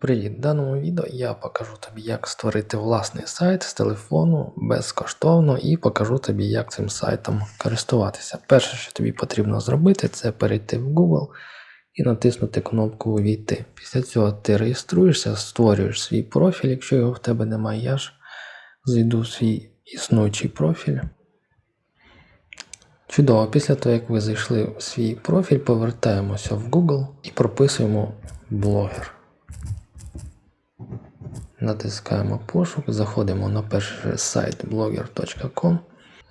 Привіт! В даному відео я покажу тобі, як створити власний сайт з телефону безкоштовно і покажу тобі, як цим сайтом користуватися. Перше, що тобі потрібно зробити, це перейти в Google і натиснути кнопку Увійти. Після цього ти реєструєшся, створюєш свій профіль, якщо його в тебе немає, я ж зайду в свій існуючий профіль. Чудово, після того, як ви зайшли в свій профіль, повертаємося в Google і прописуємо блогер. Натискаємо пошук, заходимо на перший сайт blogger.com.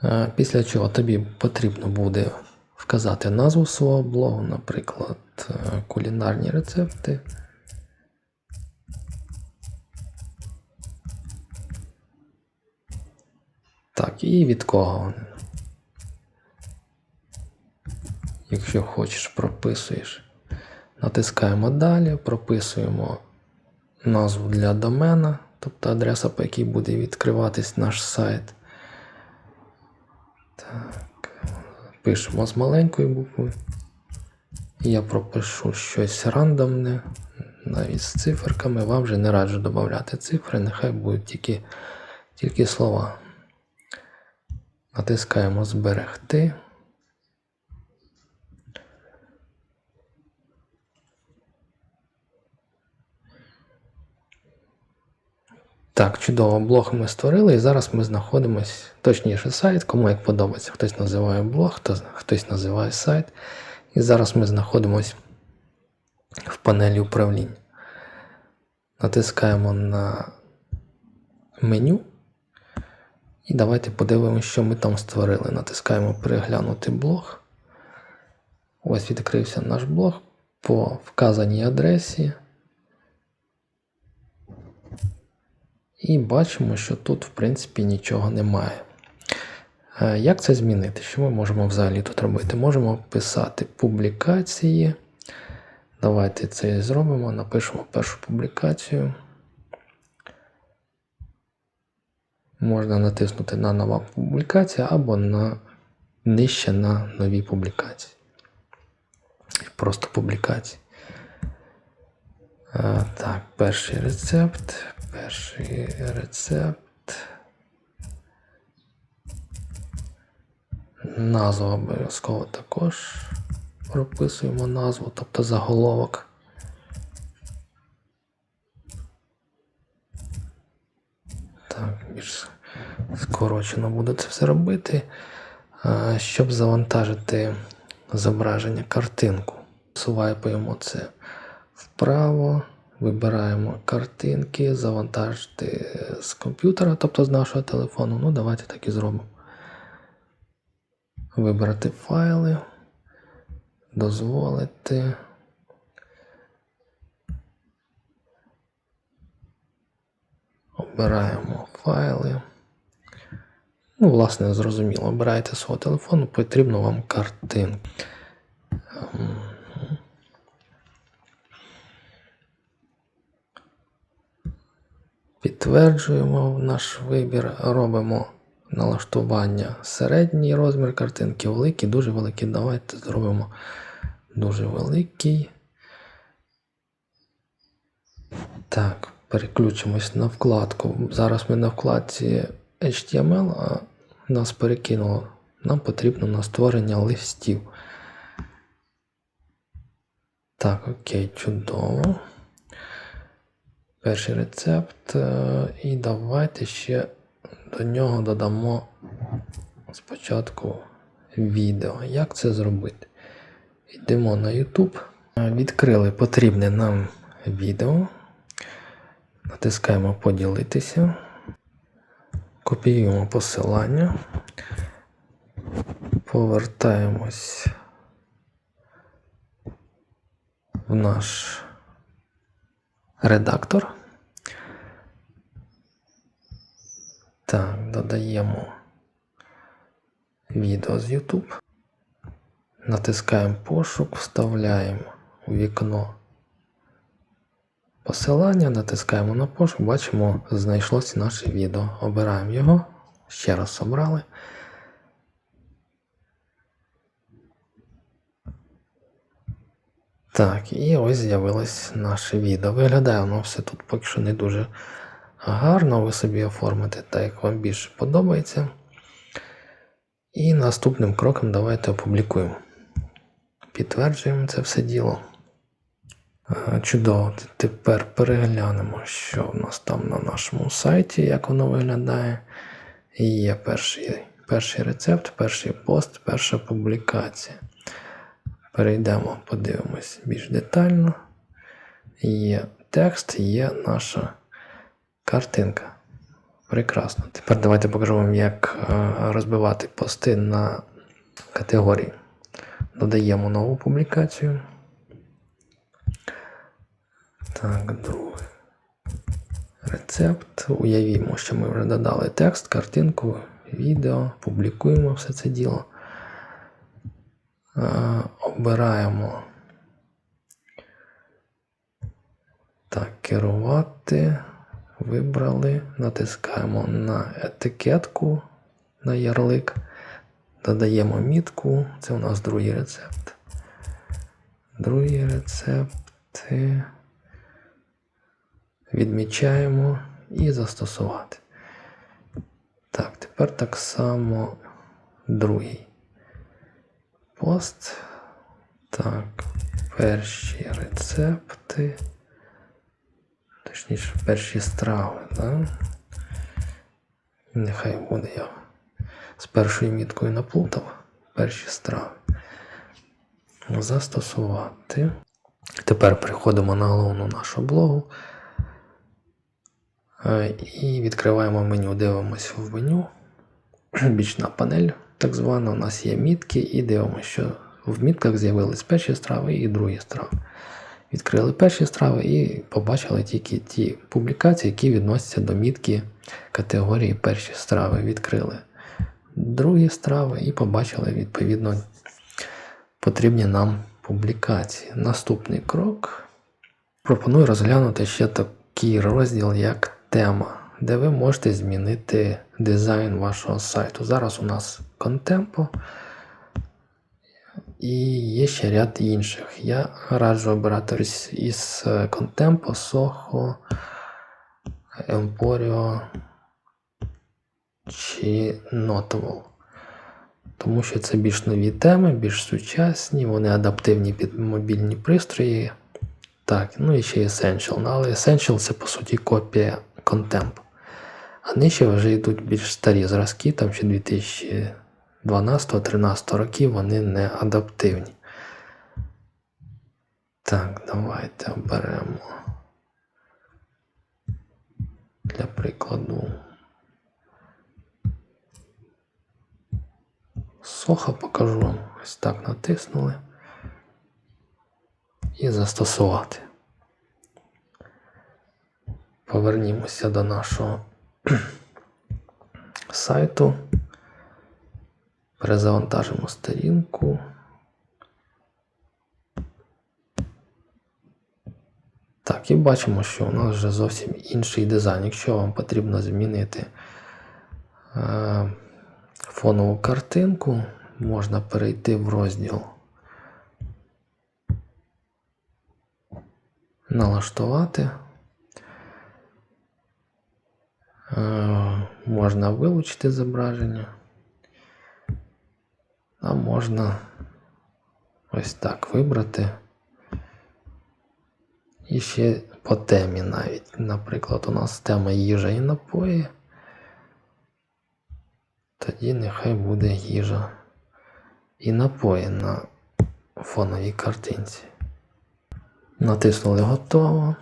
Е, Після чого тобі потрібно буде вказати назву свого блогу, наприклад, е, кулінарні рецепти. Так, і від кого. Якщо хочеш, прописуєш. Натискаємо далі, прописуємо назву для домена, тобто адреса, по якій буде відкриватись наш сайт. Так, пишемо з маленької букви. Я пропишу щось рандомне, навіть з циферками. Вам вже не раджу додати цифри, нехай будуть тільки, тільки слова. Натискаємо зберегти. Так, чудово, блог ми створили, і зараз ми знаходимось, точніше, сайт, кому як подобається. Хтось називає блог, хто- хтось називає сайт. І зараз ми знаходимось в панелі управління. Натискаємо на меню. І давайте подивимося, що ми там створили. Натискаємо переглянути блог. Ось відкрився наш блог по вказаній адресі. І бачимо, що тут, в принципі, нічого немає. Е, Як це змінити? Що ми можемо взагалі тут робити? Можемо писати публікації. Давайте це і зробимо. Напишемо першу публікацію. Можна натиснути на нова публікація або на нижче на нові публікації. Просто публікації. А, так, перший рецепт. Перший рецепт. Назву обов'язково також прописуємо назву, тобто заголовок. Так, більш скорочено буду це все робити. Щоб завантажити зображення, картинку. Суваємо це вправо, вибираємо картинки, завантажити з комп'ютера, тобто з нашого телефону. Ну, давайте так і зробимо. Вибрати файли, дозволити. Обираємо файли. Ну, власне, зрозуміло. Обираєте свого телефону, потрібно вам картинка. Підтверджуємо наш вибір, робимо налаштування середній розмір картинки, великий, дуже великий. Давайте зробимо дуже великий. Так, переключимось на вкладку. Зараз ми на вкладці HTML, а нас перекинуло. Нам потрібно на створення листів. Так, окей, чудово. Перший рецепт. е, І давайте ще до нього додамо спочатку відео. Як це зробити? Йдемо на YouTube. Е, Відкрили потрібне нам відео. Натискаємо поділитися. Копіюємо посилання. Повертаємось в наш редактор. Так, додаємо відео з YouTube. Натискаємо пошук, вставляємо у вікно посилання, натискаємо на пошук, бачимо, знайшлося наше відео. Обираємо його, ще раз обрали. Так, і ось з'явилось наше відео. Виглядає воно все тут поки що не дуже гарно. Ви собі оформите так, як вам більше подобається. І наступним кроком давайте опублікуємо. Підтверджуємо це все діло. Е, Чудово. Тепер переглянемо, що в нас там на нашому сайті, як воно виглядає. І є перший, перший рецепт, перший пост, перша публікація. Перейдемо, подивимось більш детально. Є текст, є наша картинка. Прекрасно. Тепер давайте покажу вам, як е, розбивати пости на категорії. Додаємо нову публікацію. Так, другий рецепт. Уявімо, що ми вже додали текст, картинку, відео, публікуємо все це діло. Обираємо так, керувати. Вибрали, натискаємо на етикетку на ярлик, додаємо мітку. Це у нас другий рецепт. Другий рецепт. е, Відмічаємо і застосувати. Так, тепер так само другий пост. Так, перші рецепти. Точніше, перші страви, да? Нехай буде я з першою міткою наплутав. Перші страви. Застосувати. Тепер переходимо на головну нашу блогу. Е, І відкриваємо меню, дивимося в меню. Бічна панель, так звана, у нас є мітки, і дивимося, що в мітках з'явились перші страви і другі страви. Відкрили перші страви і побачили тільки ті публікації, які відносяться до мітки категорії перші страви. Відкрили другі страви і побачили відповідно потрібні нам публікації. Наступний крок. Пропоную розглянути ще такий розділ, як тема, де ви можете змінити дизайн вашого сайту. Зараз у нас контемпо. І є ще ряд інших. Я раджу обирати із е, Contempo, Soho, Emporio чи Notable. Тому що це більш нові теми, більш сучасні, вони адаптивні під мобільні пристрої. Так, ну і ще Essential. Ну, Але Essential це по суті копія Contempo. А нижче вже йдуть більш старі зразки, там ще 2012-13 років вони не адаптивні. Так, давайте оберемо. Для прикладу. Соха покажу. Ось так натиснули. І застосувати. Повернімося до нашого сайту. Перезавантажимо сторінку. Так, і бачимо, що у нас вже зовсім інший дизайн. Якщо вам потрібно змінити е, фонову картинку, можна перейти в розділ Налаштувати. Е, можна вилучити зображення. А можна ось так вибрати. І ще по темі навіть. Наприклад, у нас тема їжа і напої. Тоді нехай буде їжа і напої на фоновій картинці. Натиснули готово.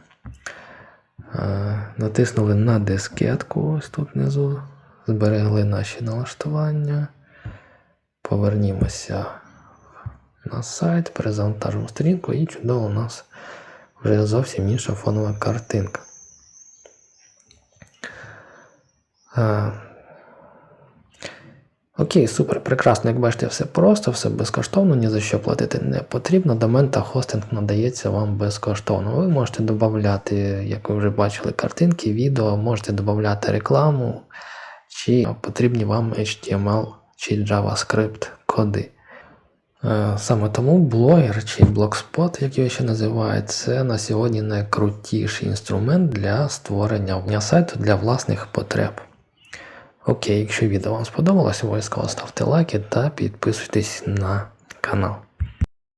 Е, Натиснули на дискетку ось тут внизу. Зберегли наші налаштування. Повернімося на сайт, перезавантажимо сторінку і чудово у нас вже зовсім інша фонова картинка. Е, Окей, супер, прекрасно. Як бачите, все просто, все безкоштовно, ні за що платити не потрібно. Домен та хостинг надається вам безкоштовно. Ви можете додати, як ви вже бачили, картинки, відео, можете додати рекламу, чи потрібні вам HTML чи JavaScript коди. Е, Саме тому блогер чи блокспот, як його ще називають, це на сьогодні найкрутіший інструмент для створення сайту для власних потреб. Окей, якщо відео вам сподобалось, обов'язково ставте лайки та підписуйтесь на канал.